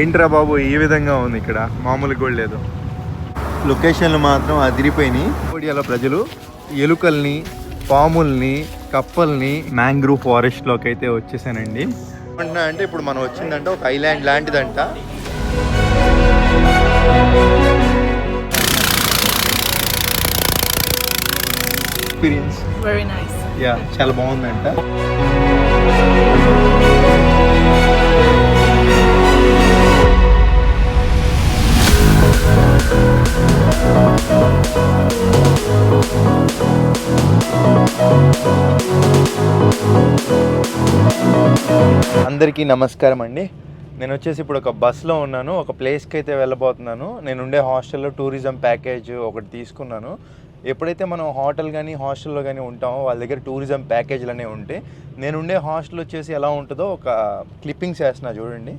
ఏంట్రా బాబు ఈ విధంగా ఉంది ఇక్కడ? మామూలు కూడా లేదు. లొకేషన్లు మాత్రం అదిరిపోయినాయి. ఇండియాలో ప్రజలు ఎలుకల్ని పాముల్ని కప్పల్ని మ్యాంగ్రూవ్ ఫారెస్ట్లోకి అయితే వచ్చేసానండి. అంటే ఇప్పుడు మనం వచ్చిందంటే ఒక island లాంటిదంట. Experience Very nice. Yeah చాలా బాగుందంట. అందరికీ నమస్కారం అండి. నేను వచ్చేసి ఇప్పుడు ఒక బస్లో ఉన్నాను. ఒక ప్లేస్కి అయితే వెళ్ళబోతున్నాను. నేను ఉండే హాస్టల్లో టూరిజం ప్యాకేజ్ ఒకటి తీసుకున్నాను. ఎప్పుడైతే మనం హోటల్ కానీ హాస్టల్లో కానీ ఉంటామో వాళ్ళ దగ్గర టూరిజం ప్యాకేజ్లు అనేవి ఉంటే నేను ఉండే హాస్టల్ వచ్చేసి ఎలా ఉంటుందో ఒక క్లిప్పింగ్స్ వేస్తున్నా చూడండి.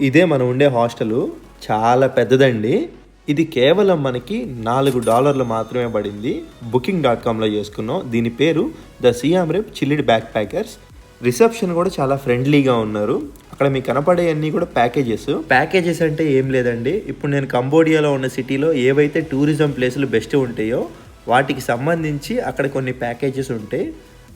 ఇదే మనం ఉండే హాస్టల్. చాలా పెద్దదండి. ఇది కేవలం మనకి నాలుగు డాలర్లు మాత్రమే పడింది. బుకింగ్ డాట్ కామ్లో చేసుకున్నాం. దీని పేరు the Siem Reap chilled backpackers reception కూడా చాలా ఫ్రెండ్లీగా ఉన్నారు. అక్కడ మీకు కనపడే అన్ని కూడా ప్యాకేజెస్ ప్యాకేజెస్ అంటే ఏం లేదండి. ఇప్పుడు నేను కంబోడియాలో ఉన్న సిటీలో ఏవైతే టూరిజం ప్లేసులు బెస్ట్ ఉంటాయో వాటికి సంబంధించి అక్కడ కొన్ని ప్యాకేజెస్ ఉంటాయి.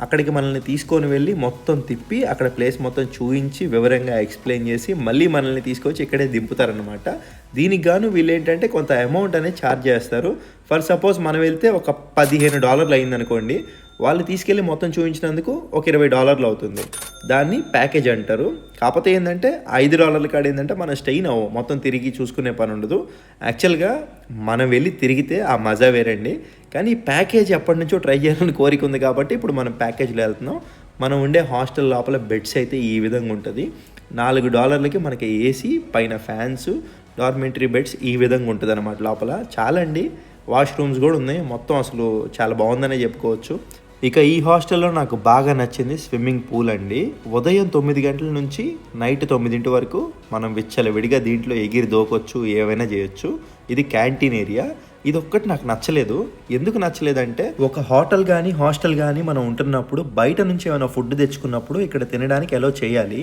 అక్కడికి మనల్ని తీసుకొని వెళ్ళి మొత్తం తిప్పి అక్కడ ప్లేస్ మొత్తం చూయించి వివరంగా ఎక్స్ప్లెయిన్ చేసి మళ్ళీ మనల్ని తీసుకొచ్చి ఇక్కడే దింపుతారనమాట దీనికి గాను వీళ్ళు ఏంటంటే కొంత అమౌంట్ అనేది ఛార్జ్ చేస్తారు. ఫర్ సపోజ్ మనం వెళ్తే ఒక పదిహేను డాలర్లు అయిందనుకోండి. వాళ్ళు తీసుకెళ్ళి మొత్తం చూపించినందుకు ఒక ఇరవై డాలర్లు అవుతుంది. దాన్ని ప్యాకేజ్ అంటారు. కాకపోతే ఏంటంటే ఐదు డాలర్ల కాడ ఏంటంటే మనం స్టెయిన్ అవ్వం మొత్తం తిరిగి చూసుకునే పని ఉండదు. యాక్చువల్గా మనం వెళ్ళి తిరిగితే ఆ మజా వేరండి. కానీ ఈ ప్యాకేజ్ ఎప్పటి నుంచో ట్రై చేయాలని కోరిక ఉంది కాబట్టి ఇప్పుడు మనం ప్యాకేజ్లో వెళ్తున్నాం. మనం ఉండే హాస్టల్ లోపల బెడ్స్ అయితే ఈ విధంగా ఉంటుంది. నాలుగు డాలర్లకి మనకి ఏసీ పైన ఫ్యాన్స్ డార్మెంటరీ బెడ్స్ ఈ విధంగా ఉంటుంది అనమాట లోపల. చాలా అండి వాష్రూమ్స్ కూడా ఉన్నాయి. మొత్తం అసలు చాలా బాగుందనే చెప్పుకోవచ్చు. ఇక ఈ హాస్టల్లో నాకు బాగా నచ్చింది స్విమ్మింగ్ పూల్ అండి. ఉదయం తొమ్మిది గంటల నుంచి నైట్ తొమ్మిదింటి వరకు మనం విచ్చలవిడిగా దీంట్లో ఎగిరి దోకొచ్చు ఏవైనా చేయొచ్చు. ఇది క్యాంటీన్ ఏరియా. ఇది ఒక్కటి నాకు నచ్చలేదు. ఎందుకు నచ్చలేదంటే ఒక హోటల్ కానీ హాస్టల్ కానీ మనం ఉంటున్నప్పుడు బయట నుంచి ఏమైనా ఫుడ్ తెచ్చుకున్నప్పుడు ఇక్కడ తినడానికి ఎలా చేయాలి.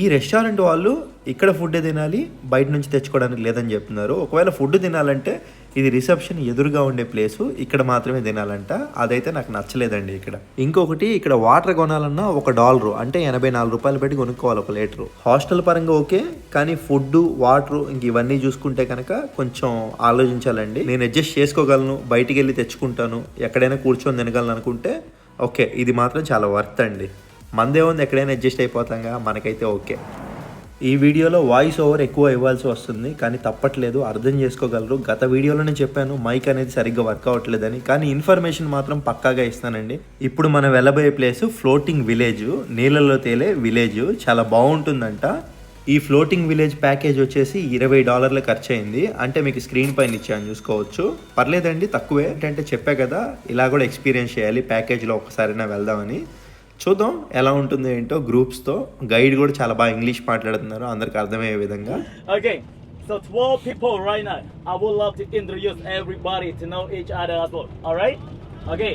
ఈ రెస్టారెంట్ వాళ్ళు ఇక్కడ ఫుడ్ తినాలి బయట నుంచి తెచ్చుకోవడానికి లేదని చెప్తున్నారు. ఒకవేళ ఫుడ్ తినాలంటే ఇది రిసెప్షన్ ఎదురుగా ఉండే ప్లేసు. ఇక్కడ మాత్రమే తినాలంట. అదైతే నాకు నచ్చలేదండి ఇక్కడ. ఇంకొకటి ఇక్కడ వాటర్ కొనాలన్నా ఒక డాలరు అంటే ఎనభై నాలుగు రూపాయలు పెట్టి కొనుక్కోవాలి ఒక లీటరు. హాస్టల్ పరంగా ఓకే కానీ ఫుడ్ వాటర్ ఇంక ఇవన్నీ చూసుకుంటే కనుక కొంచెం ఆలోచించాలండి. నేను అడ్జస్ట్ చేసుకోగలను బయటికి వెళ్ళి తెచ్చుకుంటాను. ఎక్కడైనా కూర్చొని తినగలను అనుకుంటే ఓకే ఇది మాత్రం చాలా వర్త్ అండి. మందే ఉంది ఎక్కడైనా అడ్జస్ట్ అయిపోతాంగా మనకైతే ఓకే. ఈ వీడియోలో వాయిస్ ఓవర్ ఎక్కువ ఇవ్వాల్సి వస్తుంది కానీ తప్పట్లేదు అర్థం చేసుకోగలరు. గత వీడియోలోనే చెప్పాను మైక్ అనేది సరిగ్గా వర్క్ అవ్వట్లేదని కానీ ఇన్ఫర్మేషన్ మాత్రం పక్కాగా ఇస్తానండి. ఇప్పుడు మనం వెళ్ళబోయే ప్లేస్ ఫ్లోటింగ్ విలేజ్ నీళ్ళలో తేలే విలేజ్ చాలా బాగుంటుందంట. ఈ ఫ్లోటింగ్ విలేజ్ ప్యాకేజ్ వచ్చేసి ఇరవై డాలర్ల ఖర్చు అయింది అంటే మీకు స్క్రీన్ పైన ఇచ్చాను చూసుకోవచ్చు. పర్లేదండి తక్కువే. ఏంటంటే చెప్పా కదా ఇలా కూడా ఎక్స్పీరియన్స్ చేయాలి ప్యాకేజ్లో ఒకసారైనా వెళ్దామని. చూద్దాం ఎలా ఉంటుంది ఏంటో గ్రూప్స్తో గైడ్ కూడా చాలా బాగా ఇంగ్లీష్ మాట్లాడుతున్నారు అందరికి అర్థమయ్యే విధంగా. Okay so people right now I would love to introduce everybody to know each right okay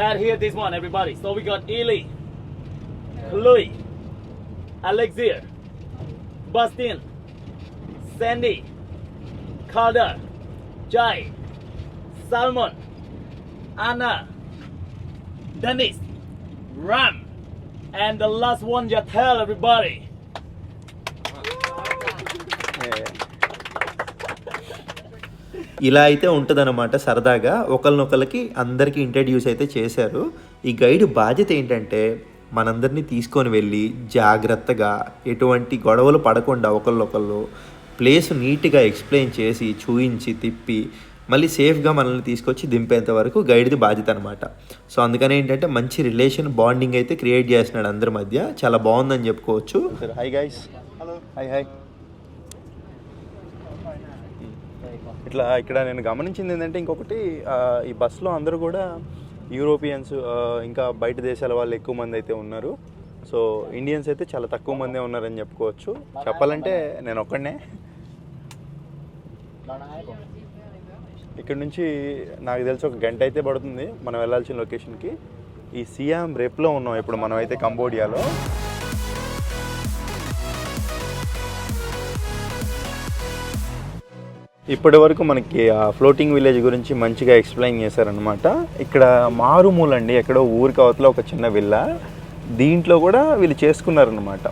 let hear this one everybody so we got Eli Chloe Bastian Sandy Khader Jai Salman Anna Denis Ram, and the last one, Jatel, everybody. ఇలా అయితే ఉంటుందన్నమాట సరదాగా. ఒకరినొకరికి అందరికీ introduce అయితే చేశారు. ఈ guide బాధ్యత ఏంటంటే మనందరినీ తీసుకొని వెళ్ళి జాగ్రత్తగా ఎటువంటి గొడవలు పడకుండా ఒకళ్ళొకళ్ళు ప్లేస్ నీట్గా ఎక్స్ప్లెయిన్ చేసి చూయించి తిప్పి మళ్ళీ సేఫ్గా మనల్ని తీసుకొచ్చి దింపేంత వరకు గైడ్ది బాధ్యత అనమాట సో అందుకని ఏంటంటే మంచి రిలేషన్ బాండింగ్ అయితే క్రియేట్ చేస్తున్నాడు అందరి మధ్య. చాలా బాగుందని చెప్పుకోవచ్చు. Hi guys hello hi hi ఇట్లా ఇక్కడ నేను గమనించింది ఏంటంటే ఇంకొకటి ఈ బస్సులో అందరూ కూడా యూరోపియన్స్ ఇంకా బయట దేశాల వాళ్ళు ఎక్కువ మంది అయితే ఉన్నారు. సో ఇండియన్స్ అయితే చాలా తక్కువ మందే ఉన్నారని చెప్పుకోవచ్చు. చెప్పాలంటే నేను ఒక్కడనే. ఇక్కడ నుంచి నాకు తెలిసి ఒక గంట అయితే పడుతుంది మనం వెళ్ళాల్సిన లొకేషన్కి. ఈ సీఎం రేప్లో ఉన్నాం ఇప్పుడు మనం అయితే కంబోడియాలో. ఇప్పటి వరకు మనకి ఆ ఫ్లోటింగ్ విలేజ్ గురించి మంచిగా ఎక్స్ప్లెయిన్ చేశారనమాట ఇక్కడ మారుమూలండి ఎక్కడో ఊరికి అవతల ఒక చిన్న విల్ల. దీంట్లో కూడా వీళ్ళు చేసుకున్నారనమాట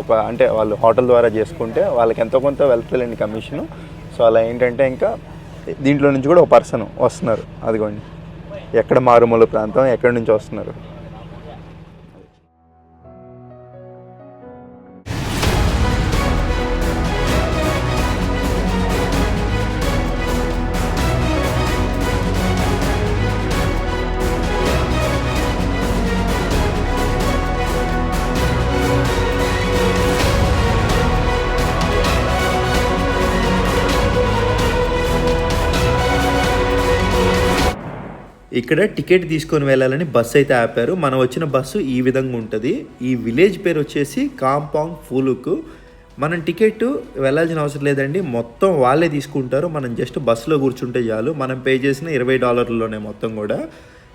ఒక అంటే వాళ్ళు హోటల్ ద్వారా చేసుకుంటే వాళ్ళకి ఎంతో కొంత వెళ్తలేండి కమిషను. సో అలా ఏంటంటే ఇంకా దీంట్లో నుంచి కూడా ఒక పర్సన్ వస్తున్నారు. అదిగోండి. ఎక్కడ మారుమూల ప్రాంతం ఎక్కడి నుంచి వస్తున్నారు? ఇక్కడ టికెట్ తీసుకొని వెళ్ళాలని బస్సు అయితే ఆపారు. మనం వచ్చిన బస్సు ఈ విధంగా ఉంటుంది. ఈ విలేజ్ పేరు వచ్చేసి కాంపాంగ్ ఫూలుకు. మనం టికెట్ వెళ్ళాల్సిన అవసరం లేదండి. మొత్తం వాళ్ళే తీసుకుంటారు. మనం జస్ట్ బస్సులో కూర్చుంటే చాలు. మనం పే చేసిన ఇరవై డాలర్లలోనే మొత్తం కూడా.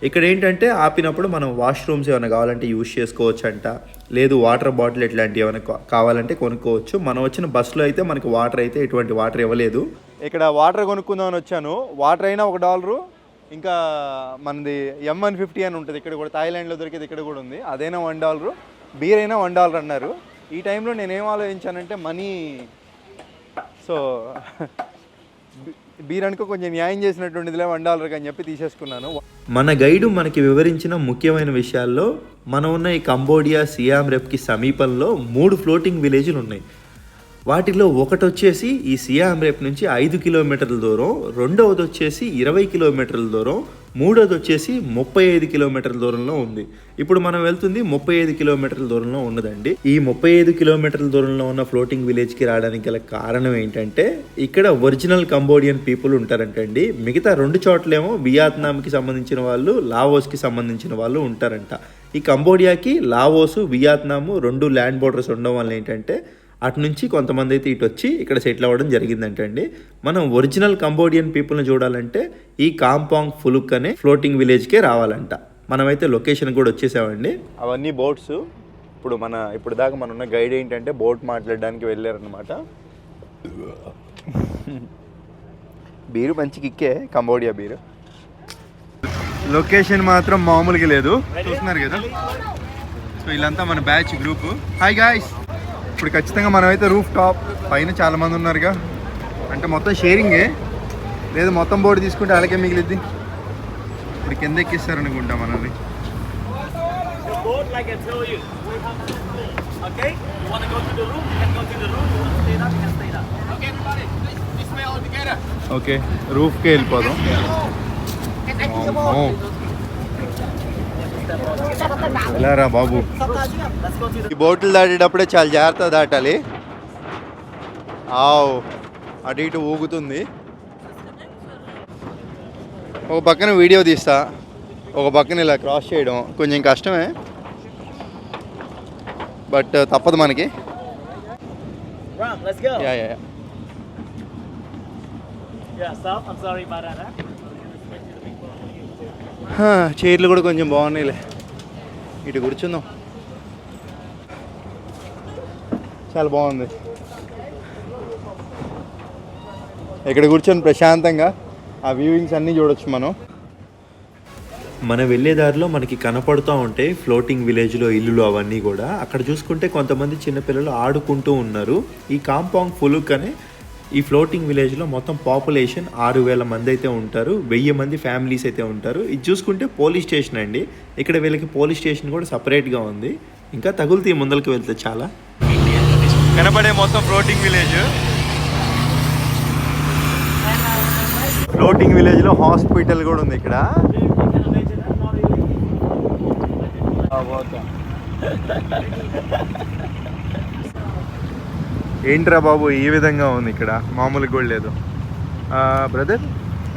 ఇక్కడ ఏంటంటే ఆపినప్పుడు మనం వాష్రూమ్స్ ఏమైనా కావాలంటే యూజ్ చేసుకోవచ్చు అంట లేదు వాటర్ బాటిల్ ఇట్లాంటివి ఏమైనా కావాలంటే కొనుక్కోవచ్చు. మనం వచ్చిన బస్సులో అయితే మనకి వాటర్ అయితే ఎటువంటి వాటర్ ఇవ్వలేదు. ఇక్కడ వాటర్ కొనుక్కుందామని వచ్చాను. వాటర్ అయినా ఒక డాలరు. ఇంకా మనది ఎం వన్ ఫిఫ్టీ అని ఉంటుంది. ఇక్కడ కూడా థాయిలాండ్లో దొరికేది ఇక్కడ కూడా ఉంది. అదైనా వన్ డాలరు. బీర్ అయినా వన్ డాలర్ అన్నారు. ఈ టైంలో నేనేం ఆలోచించానంటే మనీ. సో బీర్ అనుకో కొంచెం న్యాయం చేసినటువంటిదిలే వన్ డాలర్ అని చెప్పి తీసేసుకున్నాను. మన గైడు మనకి వివరించిన ముఖ్యమైన విషయాల్లో మనం ఉన్న ఈ కంబోడియా సియామ్ రెప్కి సమీపంలో మూడు ఫ్లోటింగ్ విలేజ్లు ఉన్నాయి. వాటిలో ఒకటి వచ్చేసి ఈ సియాం రేప్ నుంచి ఐదు కిలోమీటర్ల దూరం రెండవది వచ్చేసి ఇరవై కిలోమీటర్ల దూరం మూడోది వచ్చేసి ముప్పై ఐదు కిలోమీటర్ల దూరంలో ఉంది. ఇప్పుడు మనం వెళ్తుంది ముప్పై ఐదు కిలోమీటర్ల దూరంలో ఉన్నదండి. ఈ ముప్పై ఐదు కిలోమీటర్ల దూరంలో ఉన్న ఫ్లోటింగ్ విలేజ్కి రావడానికి గల కారణం ఏంటంటే ఇక్కడ ఒరిజినల్ కంబోడియన్ పీపుల్ ఉంటారంటండి. మిగతా రెండు చోట్లేమో వియత్నాంకి సంబంధించిన వాళ్ళు లావోస్కి సంబంధించిన వాళ్ళు ఉంటారంట. ఈ కంబోడియాకి లావోసు వియత్నాము రెండు ల్యాండ్ బోర్డర్స్ ఉండడం వల్ల ఏంటంటే అటు నుంచి కొంతమంది అయితే ఇటు వచ్చి ఇక్కడ సెటిల్ అవ్వడం జరిగిందంటండి మనం ఒరిజినల్ కంబోడియన్ పీపుల్ని చూడాలంటే ఈ కాంపాంగ్ ఫులుక్ అనే ఫ్లోటింగ్ విలేజ్కే రావాలంట. మనమైతే లొకేషన్ కూడా వచ్చేసామండి. అవన్నీ బోట్స్. ఇప్పుడు మన ఇప్పుడు దాకా మన ఉన్న గైడ్ ఏంటంటే బోట్ మాట్లాడడానికి వెళ్ళారనమాట బీరు మంచి కిక్కే కంబోడియా బీరు. లొకేషన్ మాత్రం మామూలుగా లేదు. చూస్తున్నారు కదా? సో వీళ్ళంతా మన బ్యాచ్ గ్రూప్. హాయ్ గాయ్స్ ఇప్పుడు ఖచ్చితంగా మనం అయితే రూఫ్ టాప్ పైన చాలా మంది ఉన్నారుగా. అంటే మొత్తం షేరింగే లేదు మొత్తం బోర్డు తీసుకుంటే వాళ్ళకే మిగిలిద్ది. ఇప్పుడు కింద ఎక్కిస్తారనుకుంటా మనల్ని. ఓకే రూఫ్కే వెళ్ళిపోదాం. వెళ్ళారా బాబు ఈ బోట్లు దాటేటప్పుడే చాలా జాగ్రత్త దాటాలి ఆవ్ అటు ఇటు ఊగుతుంది ఒక పక్కన వీడియో తీస్తా ఒక పక్కన ఇలా క్రాస్ చేయడం కొంచెం కష్టమే బట్ తప్పదు మనకి Ram, let's go. Yeah yeah yeah. Yeah, stop. I'm sorry about that. చైర్లు కూడా కొంచెం బాగున్నాయిలే. ఇటు కూర్చుందాం. చాలా బాగుంది. ఇక్కడ కూర్చొని ప్రశాంతంగా ఆ వ్యూవింగ్స్ అన్నీ చూడొచ్చు మనం. మన వెళ్ళే దారిలో మనకి కనపడుతూ ఉంటాయి ఫ్లోటింగ్ విలేజ్లో ఇల్లులు అవన్నీ కూడా. అక్కడ చూసుకుంటే కొంతమంది చిన్నపిల్లలు ఆడుకుంటూ ఉన్నారు. ఈ కాంపౌండ్ ఫుల్ కానీ ఈ ఫ్లోటింగ్ విలేజ్లో మొత్తం పాపులేషన్ ఆరు వేల మంది అయితే ఉంటారు వెయ్యి మంది ఫ్యామిలీస్ అయితే ఉంటారు. ఇది చూసుకుంటే పోలీస్ స్టేషన్ అండి. ఇక్కడ వీళ్ళకి పోలీస్ స్టేషన్ కూడా సపరేట్గా ఉంది. ఇంకా తగులుతాయి ముందరికి వెళ్తే చాలా. కనపడే మొత్తం ఫ్లోటింగ్ విలేజ్ ఫ్లోటింగ్ విలేజ్లో హాస్పిటల్ కూడా ఉంది ఇక్కడ. ఏంట్రా బాబు ఈ విధంగా ఉంది ఇక్కడ మామూలుగా కూడా లేదు brother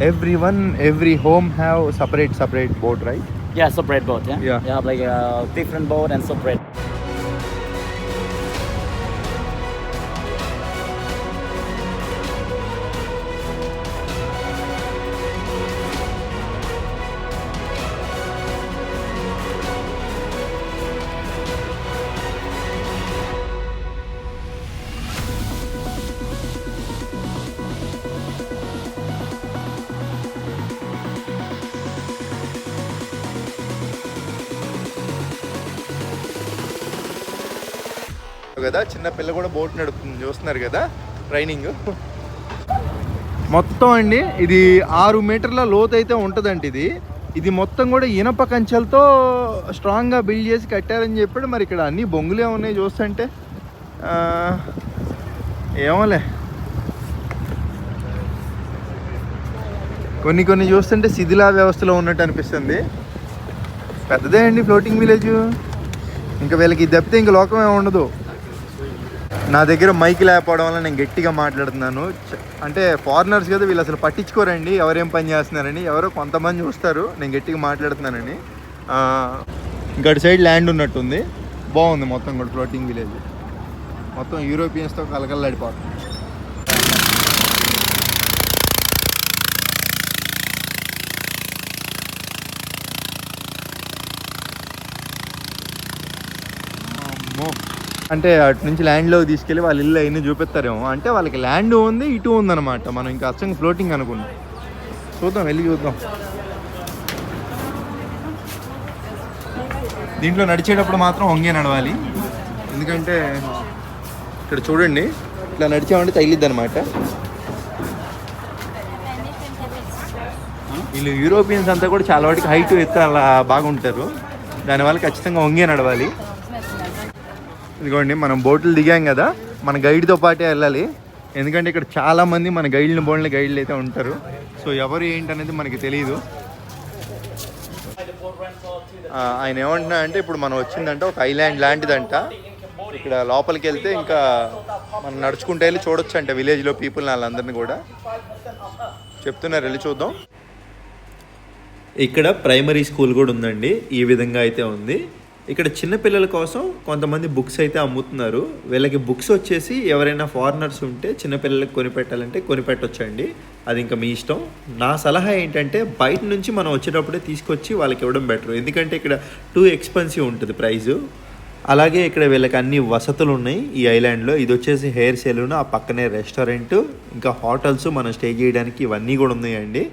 every one every home have separate separate boat right Yeah, separate boat. Yeah. Yeah. You have like a కదా చిన్న పిల్ల కూడా బోట్ నడుపుతుంది చూస్తున్నారు కదా ట్రైనింగ్. మొత్తం అండి ఇది ఆరు మీటర్ల లోతు అయితే ఉంటుందండి ఇది. ఇది మొత్తం కూడా ఇనప కంచెలతో స్ట్రాంగ్గా బిల్డ్ చేసి కట్టారని చెప్పాడు. మరి ఇక్కడ అన్ని బొంగులే ఉన్నాయి చూస్తుంటే. ఏమోలే. కొన్ని కొన్ని చూస్తుంటే శిథిలా వ్యవస్థలో ఉన్నట్టు అనిపిస్తుంది. పెద్దదే అండి ఫ్లోటింగ్ విలేజ్ ఇంకా వీళ్ళకి ఇది తప్పితే ఇంక లోకం ఏమి ఉండదు. నా దగ్గర మైక్ లేకపోవడం వల్ల నేను గట్టిగా మాట్లాడుతున్నాను. అంటే ఫారినర్స్ కదా వీళ్ళు అసలు పట్టించుకోరండి. ఎవరేం పని చేస్తున్నారని. ఎవరో కొంతమంది చూస్తారు. నేను గట్టిగా మాట్లాడుతున్నానని. గడి సైడ్ ల్యాండ్ ఉన్నట్టుంది. బాగుంది మొత్తం కూడా ఫ్లోటింగ్ విలేజ్. మొత్తం యూరోపియన్స్తో కలకల్లాడిపోతుంది. అమ్మో. అంటే అటు నుంచి ల్యాండ్లో తీసుకెళ్ళి వాళ్ళ ఇల్లు అయినా చూపిస్తారేమో. అంటే వాళ్ళకి ల్యాండ్ ఉంది ఇటు ఉందన్నమాట. మనం ఇంకా అచ్చంగా ఫ్లోటింగ్ అనుకున్నాం. చూద్దాం వెళ్ళి చూద్దాం. దీంట్లో నడిచేటప్పుడు మాత్రం వంగే నడవాలి. ఎందుకంటే ఇక్కడ చూడండి ఇట్లా నడిచామంటే తగిలిద్ది అనమాట వీళ్ళు యూరోపియన్స్ అంతా కూడా చాలా వాటికి హైట్ ఎత్తు అలా బాగుంటారు. దానివల్ల ఖచ్చితంగా వంగే నడవాలి. ఇదిగోండి మనం బోట్లు దిగాం కదా మన గైడ్తో పాటే వెళ్ళాలి. ఎందుకంటే ఇక్కడ చాలామంది మన గైడ్ని బోన్ల గైడ్లు అయితే ఉంటారు. సో ఎవరు ఏంటనేది మనకి తెలియదు ఆయన ఏమంటున్నా అంటే ఇప్పుడు మనం వచ్చిందంటే ఒక ఐలాండ్ లాంటిదంట. ఇక్కడ లోపలికి వెళ్తే ఇంకా మనం నడుచుకుంటే వెళ్ళి చూడొచ్చు అంట విలేజ్లో పీపుల్ వాళ్ళందరినీ కూడా. చెప్తున్నారు వెళ్ళి చూద్దాం. ఇక్కడ ప్రైమరీ స్కూల్ కూడా ఉందండి ఈ విధంగా అయితే ఉంది. ఇక్కడ చిన్నపిల్లల కోసం కొంతమంది బుక్స్ అయితే అమ్ముతున్నారు. వీళ్ళకి బుక్స్ వచ్చేసి ఎవరైనా ఫారినర్స్ ఉంటే చిన్నపిల్లలకి కొనిపెట్టాలంటే కొనిపెట్టొచ్చండి అది ఇంకా మీ ఇష్టం. నా సలహా ఏంటంటే బయట నుంచి మనం వచ్చేటప్పుడే తీసుకొచ్చి వాళ్ళకి ఇవ్వడం బెటర్. ఎందుకంటే ఇక్కడ టూ ఎక్స్పెన్సివ్ ఉంటుంది ప్రైజు. అలాగే ఇక్కడ వీళ్ళకి అన్ని వసతులు ఉన్నాయి ఈ ఐలాండ్లో. ఇది వచ్చేసి హెయిర్ సెలూన్ ఆ పక్కనే రెస్టారెంట్ ఇంకా హోటల్స్ మనం స్టే చేయడానికి ఇవన్నీ కూడా ఉన్నాయండి.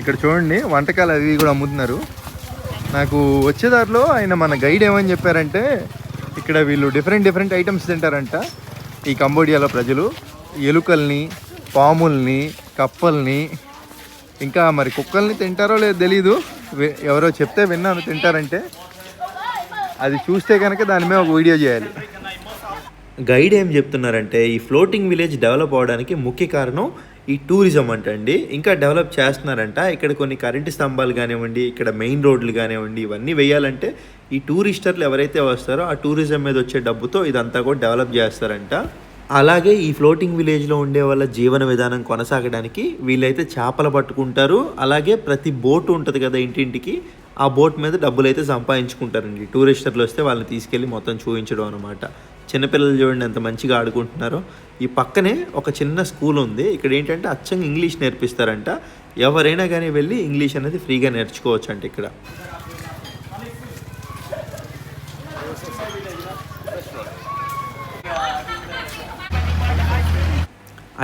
ఇక్కడ చూడండి వంటకాలు అవి కూడా అమ్ముతున్నారు. నాకు వచ్చే దారిలో ఆయన మన గైడ్ ఏమని చెప్పారంటే ఇక్కడ వీళ్ళు డిఫరెంట్ డిఫరెంట్ ఐటమ్స్ తింటారంట. ఈ కంబోడియాలో ప్రజలు ఎలుకల్ని పాముల్ని కప్పల్ని ఇంకా మరి కుక్కల్ని తింటారో లేదో తెలీదు. ఎవరో చెప్తే విన్నాను తింటారంటే. అది చూస్తే కనుక దాని మీద ఒక వీడియో చేయాలి. గైడ్ ఏం చెప్తున్నారంటే ఈ ఫ్లోటింగ్ విలేజ్ డెవలప్ అవడానికి ముఖ్య కారణం ఈ టూరిజం అంటండి ఇంకా డెవలప్ చేస్తున్నారంట. ఇక్కడ కొన్ని కరెంటు స్తంభాలు కానివ్వండి ఇక్కడ మెయిన్ రోడ్లు కానివ్వండి ఇవన్నీ వేయాలంటే ఈ టూరిస్టర్లు ఎవరైతే వస్తారో ఆ టూరిజం మీద వచ్చే డబ్బుతో ఇదంతా కూడా డెవలప్ చేస్తారంట. అలాగే ఈ ఫ్లోటింగ్ విలేజ్లో ఉండే వాళ్ళ జీవన విధానం కొనసాగడానికి వీళ్ళైతే చేపలు పట్టుకుంటారు. అలాగే ప్రతి బోట్ ఉంటుంది కదా ఇంటింటికి ఆ బోట్ మీద డబ్బులు అయితే సంపాదించుకుంటారండి టూరిస్టర్లు వస్తే వాళ్ళని తీసుకెళ్ళి మొత్తం చూపించడం అనమాట చిన్నపిల్లలు చూడండి ఎంత మంచిగా ఆడుకుంటున్నారో. ఈ పక్కనే ఒక చిన్న స్కూల్ ఉంది. ఇక్కడ ఏంటంటే అచ్చంగా ఇంగ్లీష్ నేర్పిస్తారంట. ఎవరైనా కానీ వెళ్ళి ఇంగ్లీష్ అనేది ఫ్రీగా నేర్చుకోవచ్చు అంట ఇక్కడ.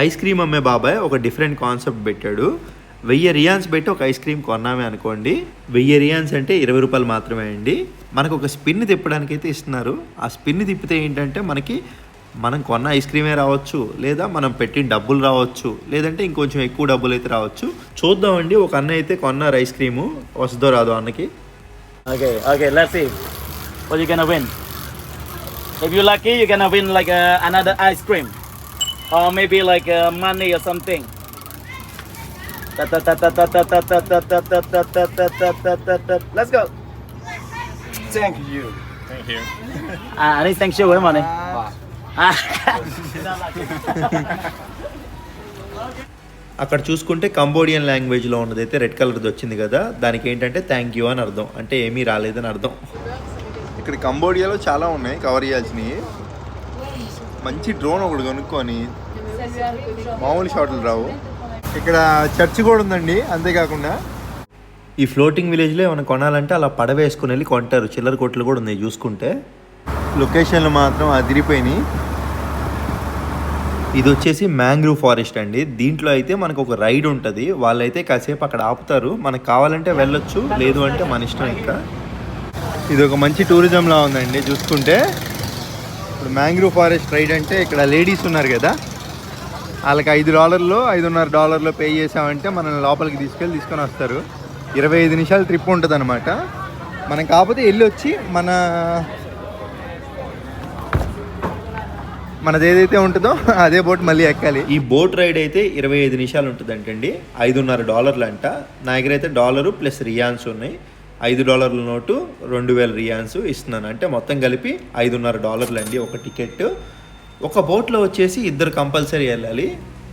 ఐస్ క్రీమ్ అమ్మే బాబాయ్ ఒక డిఫరెంట్ కాన్సెప్ట్ పెట్టాడు. వెయ్యి రియాన్స్ పెట్టి ఒక ఐస్ క్రీమ్ కొన్నామే అనుకోండి. వెయ్యి రియాన్స్ అంటే ఇరవై రూపాయలు మాత్రమే అండి. మనకు ఒక స్పిన్ తిప్పడానికి అయితే ఇస్తున్నారు. ఆ స్పిన్ తిప్పితే ఏంటంటే మనకి మనం కొన్న ఐస్ క్రీమే రావచ్చు లేదా మనం పెట్టిన డబ్బులు రావచ్చు లేదంటే ఇంకొంచెం ఎక్కువ డబ్బులు అయితే రావచ్చు చూద్దామండి ఒక అన్న అయితే కొన్నారు ఐస్ క్రీము వస్తుందో రాదో అన్నకి okay okay let's see what you gonna win if you lucky you gonna win like a, another ice cream or maybe like a money or something let's go thank you thank you à anh ấy thank you với mà này అక్కడ చూసుకుంటే Cambodian లాంగ్వేజ్లో ఉన్నదైతే red కలర్ది వచ్చింది కదా దానికి ఏంటంటే thank you అని అర్థం. అంటే ఏమీ రాలేదని అర్థం. ఇక్కడ కంబోడియాలో చాలా ఉన్నాయి కవర్ చేయాల్సినవి. మంచి డ్రోన్ ఒకటి కొనుక్కొని మామూలు షాట్లు రావు. ఇక్కడ చర్చ్ కూడా ఉందండి అంతేకాకుండా. ఈ ఫ్లోటింగ్ విలేజ్లో ఏమైనా కొనాలంటే అలా పడవేసుకుని వెళ్ళి కొంటారు. చిల్లర కొట్లు కూడా ఉన్నాయి చూసుకుంటే. లొకేషన్లు మాత్రం అదిరిపోయినాయి. ఇది వచ్చేసి మ్యాంగ్రూవ్ ఫారెస్ట్ అండి. దీంట్లో అయితే మనకు ఒక రైడ్ ఉంటుంది. వాళ్ళైతే కాసేపు అక్కడ ఆపుతారు. మనకు కావాలంటే వెళ్ళొచ్చు లేదు అంటే మన ఇష్టం ఇంకా. ఇది ఒక మంచి టూరిజంలా ఉందండి చూసుకుంటే. ఇప్పుడు మ్యాంగ్రూవ్ ఫారెస్ట్ రైడ్ అంటే ఇక్కడ లేడీస్ ఉన్నారు కదా. వాళ్ళకి ఐదు డాలర్లు ఐదున్నర డాలర్లు పే చేసామంటే మనల్ని లోపలికి తీసుకెళ్ళి తీసుకొని వస్తారు. ఇరవై ఐదు నిమిషాలు ట్రిప్ ఉంటుంది అనమాట మనం కాకపోతే వెళ్ళి వచ్చి మన మనది ఏదైతే ఉంటుందో అదే బోట్ మళ్ళీ ఎక్కాలి. ఈ బోట్ రైడ్ అయితే ఇరవై ఐదు నిమిషాలు ఉంటుందంటండి. ఐదున్నర డాలర్లు అంట. నా దగ్గర అయితే డాలరు ప్లస్ రియాన్స్ ఉన్నాయి. ఐదు డాలర్ల నోటు రెండు వేల రియాన్స్ ఇస్తున్నాను. అంటే మొత్తం కలిపి ఐదున్నర డాలర్లు అండి ఒక టికెట్ ఒక బోట్లో వచ్చేసి ఇద్దరు కంపల్సరీ వెళ్ళాలి.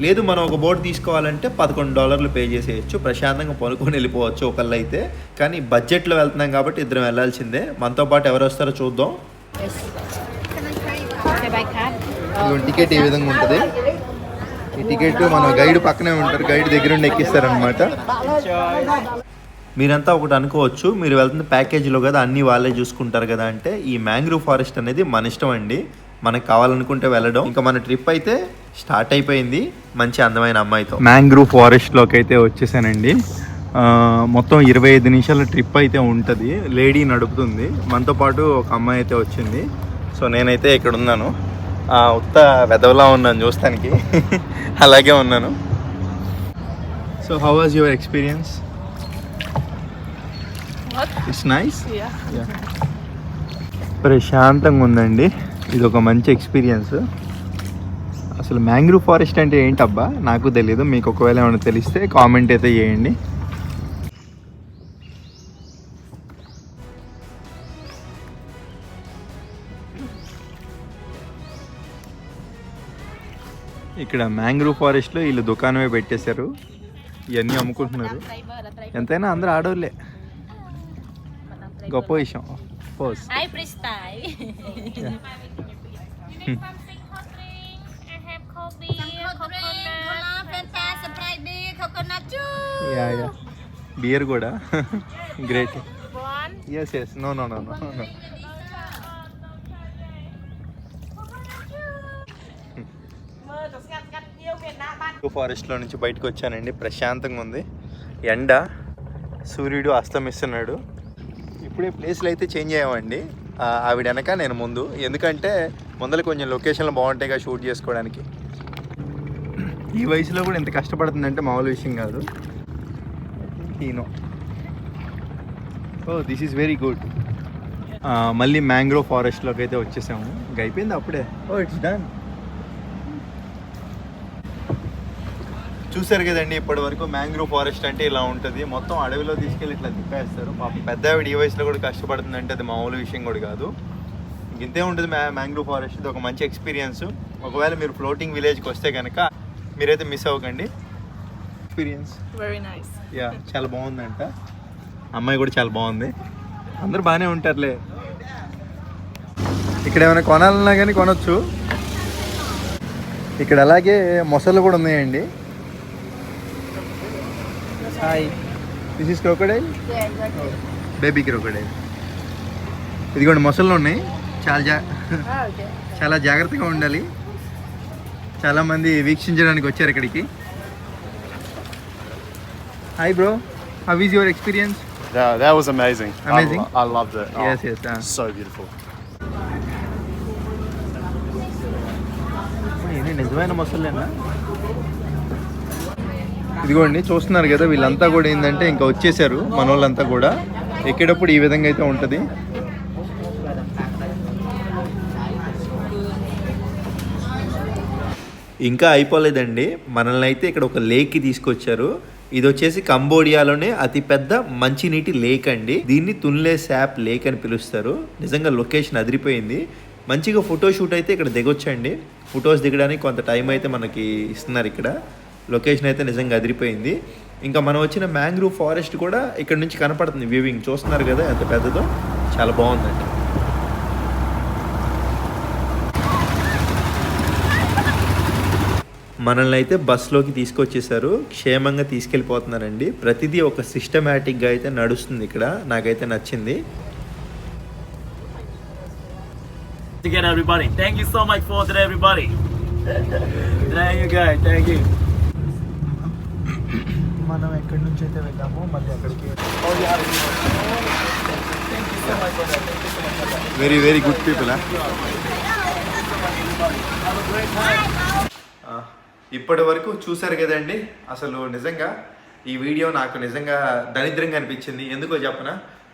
లేదు మనం ఒక బోట్ తీసుకోవాలంటే పదకొండు డాలర్లు పే చేసేయచ్చు. ప్రశాంతంగా పనుకొని వెళ్ళిపోవచ్చు ఒకళ్ళు అయితే కానీ బడ్జెట్లో వెళ్తున్నాం కాబట్టి ఇద్దరం వెళ్ళాల్సిందే. మనతో పాటు ఎవరు వస్తారో చూద్దాం. టికెట్ ఏ విధంగా ఉంటుంది? ఈ టికెట్ మన గైడ్ పక్కనే ఉంటారు గైడ్ దగ్గర ఉండి ఎక్కిస్తారనమాట మీరంతా ఒకటి అనుకోవచ్చు మీరు వెళ్తున్న ప్యాకేజీలో కదా అన్నీ వాళ్ళే చూసుకుంటారు కదా అంటే ఈ మ్యాంగ్రూవ్ ఫారెస్ట్ అనేది మన ఇష్టం అండి. మనకు కావాలనుకుంటే వెళ్ళడం. ఇంకా మన ట్రిప్ అయితే స్టార్ట్ అయిపోయింది మంచి అందమైన అమ్మాయితో. మ్యాంగ్రూవ్ ఫారెస్ట్లోకి అయితే వచ్చేసానండి. మొత్తం ఇరవై ఐదు నిమిషాల ట్రిప్ అయితే ఉంటుంది. లేడీ నడుపుతుంది. మనతో పాటు ఒక అమ్మాయి అయితే వచ్చింది. సో నేనైతే ఇక్కడ ఉన్నాను. ఉత్త వెదవలా ఉన్నాను చూస్తానికి. అలాగే ఉన్నాను. So how was your experience it's nice ప్రశాంతంగా ఉందండి. ఇది ఒక మంచి ఎక్స్పీరియన్స్ అసలు మ్యాంగ్రూవ్ ఫారెస్ట్ అంటే ఏంటబ్బా? నాకు తెలియదు మీకు ఒకవేళ ఏమైనా తెలిస్తే కామెంట్ అయితే చేయండి. ఇక్కడ మ్యాంగ్రూవ్ ఫారెస్ట్లో వీళ్ళు దుకాణమే పెట్టేశారు. ఇవన్నీ అమ్ముకుంటున్నారు. ఎంతైనా అందరూ ఆడవాళ్ళే గొప్ప విషయం. పోస్ బియర్ కూడా. Great. Yes yes no no no no no ఫారెస్ట్లో నుంచి బయటకు వచ్చానండి. ప్రశాంతంగా ఉంది. ఎండ సూర్యుడు అస్తమిస్తున్నాడు. ఇప్పుడే ప్లేస్లు అయితే చేంజ్ అయ్యామండి. ఆవిడ వెనక నేను ముందు. ఎందుకంటే ముందర కొంచెం లొకేషన్లు బాగుంటాయిగా షూట్ చేసుకోవడానికి. ఈ వయసులో కూడా ఎంత కష్టపడుతుందంటే మామూలు విషయం కాదు. ఈనో oh this is very good మళ్ళీ మ్యాంగ్రో ఫారెస్ట్లోకి అయితే వచ్చేసాము. ఇంక అయిపోయింది అప్పుడే? ఓ ఇట్స్ డన్ చూసారు కదండి ఇప్పటి వరకు మ్యాంగ్రూవ్ ఫారెస్ట్ అంటే ఇలా ఉంటుంది. మొత్తం అడవిలో తీసుకెళ్ళి ఇట్లా తిప్పేస్తారు. పాపం పెద్ద ఆవిడ ఈ వయసులో కూడా కష్టపడుతుందంటే అది మామూలు విషయం కూడా కాదు. ఇంక ఇంతే ఉంటుంది మ్యా మ్యాంగ్రూవ్ ఫారెస్ట్. ఇది ఒక మంచి ఎక్స్పీరియన్స్. ఒకవేళ మీరు ఫ్లోటింగ్ విలేజ్కి వస్తే కనుక మీరైతే మిస్ అవ్వకండి. ఎక్స్పీరియన్స్. Very nice. యా చాలా బాగుందంట. అమ్మాయి కూడా చాలా బాగుంది. అందరు బాగానే ఉంటారులే. ఇక్కడ ఏమైనా కొనాలన్నా కానీ కొనొచ్చు. ఇక్కడ అలాగే మొసళ్ళు కూడా ఉన్నాయండి. Hi this is crocodile baby crocodile ఇదిగోండి మొసళ్ళు ఉన్నాయి. చాలా జా చాలా జాగ్రత్తగా ఉండాలి. చాలామంది వీక్షించడానికి వచ్చారు ఇక్కడికి. Hi bro how is your experience That, that was amazing. I Amazing? lo- I, loved it. Oh, Yes, yes, ah. So beautiful. నిజమైన మొసలేనా ఇదిగోండి చూస్తున్నారు కదా వీళ్ళంతా కూడా ఏంటంటే ఇంకా వచ్చేసారు మనోళ్ళంతా కూడా. ఎక్కేటప్పుడు ఈ విధంగా అయితే ఉంటుంది. ఇంకా అయిపోలేదండి. మనల్ని అయితే ఇక్కడ ఒక లేక్కి తీసుకొచ్చారు. ఇది వచ్చేసి కంబోడియాలోనే అతిపెద్ద మంచినీటి లేక్ అండి. దీన్ని తున్లే శాప్ లేక్ అని పిలుస్తారు. నిజంగా లొకేషన్ అదిరిపోయింది. మంచిగా ఫోటో షూట్ అయితే ఇక్కడ దిగొచ్చండి. ఫొటోస్ దిగడానికి కొంత టైం అయితే మనకి ఇస్తున్నారు ఇక్కడ. లొకేషన్ అయితే నిజంగా అదిరిపోయింది ఇంకా మనం వచ్చిన మ్యాంగ్రూవ్ ఫారెస్ట్ కూడా ఇక్కడ నుంచి కనపడుతుంది వ్యూవింగ్ చూస్తున్నారు కదా ఎంత పెద్దదో చాలా బాగుందండి మనల్ని అయితే బస్సులోకి తీసుకొచ్చేసారు క్షేమంగా తీసుకెళ్ళిపోతున్నారండి ప్రతిదీ ఒక సిస్టమేటిక్గా అయితే నడుస్తుంది ఇక్కడ నాకైతే నచ్చింది Again, everybody. Thank you so much for today, everybody. Thank you, guys. Thank you. మనం ఎక్కడి నుంచి అయితే వెళ్ళామో మళ్ళీ అక్కడికి. వెరీ వెరీ గుడ్ పీపుల్ ఇప్పటి వరకు చూశారు కదండి? అసలు నిజంగా ఈ వీడియో నాకు నిజంగా దరిద్రంగా అనిపించింది. ఎందుకో చెప్పనా?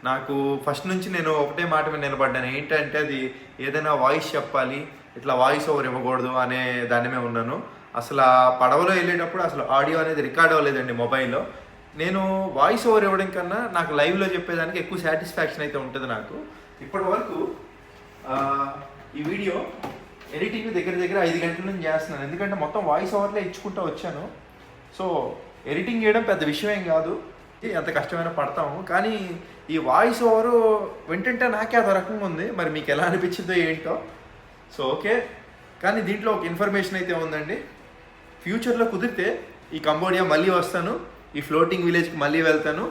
నాకు ఫస్ట్ నుంచి నేను ఒకటే మాట మీద నిలబడ్డాను. ఏంటంటే అది ఏదైనా వాయిస్ చెప్పాలి ఇట్లా వాయిస్ ఓవర్ ఇవ్వకూడదు అనే దాని మీద ఉన్నాను. అసలు ఆ పడవలో వెళ్ళేటప్పుడు అసలు ఆడియో అనేది రికార్డ్ అవ్వలేదండి మొబైల్లో. నేను వాయిస్ ఓవర్ ఇవ్వడం కన్నా నాకు లైవ్లో చెప్పేదానికి ఎక్కువ సాటిస్ఫాక్షన్ అయితే ఉంటుంది నాకు. ఇప్పటి వరకు ఈ వీడియో ఎడిటింగ్ దగ్గర దగ్గర ఐదు గంటల నుంచి చేస్తున్నాను. ఎందుకంటే మొత్తం వాయిస్ ఓవర్లే ఇచ్చుకుంటూ వచ్చాను. సో ఎడిటింగ్ చేయడం పెద్ద విషయం ఏం కాదు ఎంత కష్టమైనా పడతాము. కానీ ఈ వాయిస్ ఓవర్ వింటుంటే నాకే అదో రకంగా ఉంది. మరి మీకు ఎలా అనిపించిందో ఏంటో. So okay. కానీ దీంట్లో ఒక ఇన్ఫర్మేషన్ అయితే ఉందండి. ఫ్యూచర్లో కుదిరితే ఈ కంబోడియా మళ్ళీ వస్తాను ఈ ఫ్లోటింగ్ విలేజ్కి మళ్ళీ వెళ్తాను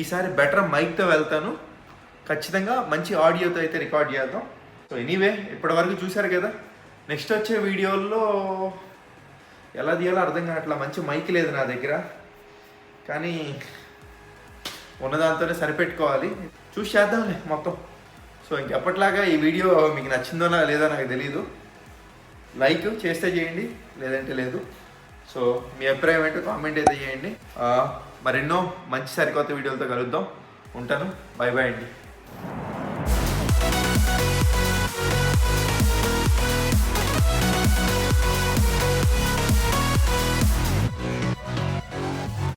ఈసారి బెటర్ మైక్తో వెళ్తాను. ఖచ్చితంగా మంచి ఆడియోతో అయితే రికార్డ్ చేద్దాం. సో ఎనీవే ఇప్పటివరకు చూశారు కదా నెక్స్ట్ వచ్చే వీడియోల్లో ఎలా తీయాలో అర్థం కావట్లా మంచి మైక్ లేదు నా దగ్గర. కానీ ఉన్నదాంతోనే సరిపెట్టుకోవాలి. చూసి చేద్దాంలే మొత్తం. సో ఇంకెప్పటిలాగా ఈ వీడియో మీకు నచ్చిందో లేదో నాకు తెలియదు లైక్ చేస్తే చేయండి లేదంటే లేదు. సో మీ అభిప్రాయం ఏంటో కామెంట్ అయితే చేయండి. మరెన్నో మంచి సరికొత్త వీడియోలతో కలుద్దాం. ఉంటాను. బై బాయ్ అండి.